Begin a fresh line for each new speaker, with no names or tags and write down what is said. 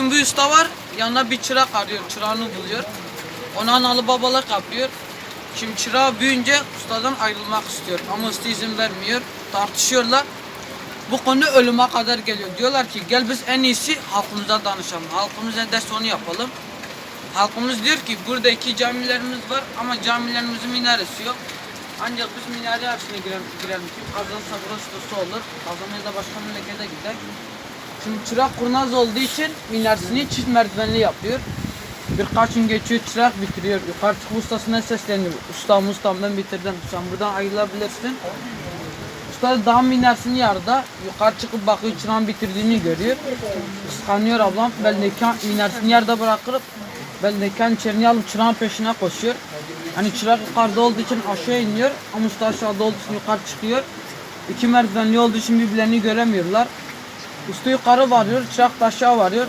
gün bir usta var. Yanına bir çırak arıyor. Çırağını buluyor. Ona analı babalık yapıyor. Şimdi çırağı büyüyünce ustadan ayrılmak istiyor. Ama usta izin vermiyor. Tartışıyorlar. Bu konu ölüme kadar geliyor. Diyorlar ki gel biz en iyisi halkımıza danışalım. Halkımız ne onu yapalım. Halkımız diyor ki burada iki camilerimiz var ama camilerimizin minaresi yok. Ancak biz minare harçına girelim, girelim ki da su olur. Kazanmaya da başka memlekete gider. Şimdi çırak kurnaz olduğu için minaresini çift merdivenli yapıyor. Birkaç gün geçiyor çırak bitiriyor. Yukarı çıkıp ustasına sesleniyor. Ustam ustam ben bitirdim. Sen buradan ayrılabilirsin. Usta daha minaresini yarda. Yukarı çıkıp bakıyor çırağın bitirdiğini görüyor. Kıskanıyor ablam. Belindeki minaresini yerde bırakıp belindeki içerini alıp çırağın peşine koşuyor. Hani çırak yukarıda olduğu için aşağı iniyor. Ama usta aşağıda olduğu için yukarı çıkıyor. İki merdivenli olduğu için birbirlerini göremiyorlar. Usta yukarı varıyor, çırak aşağı varıyor.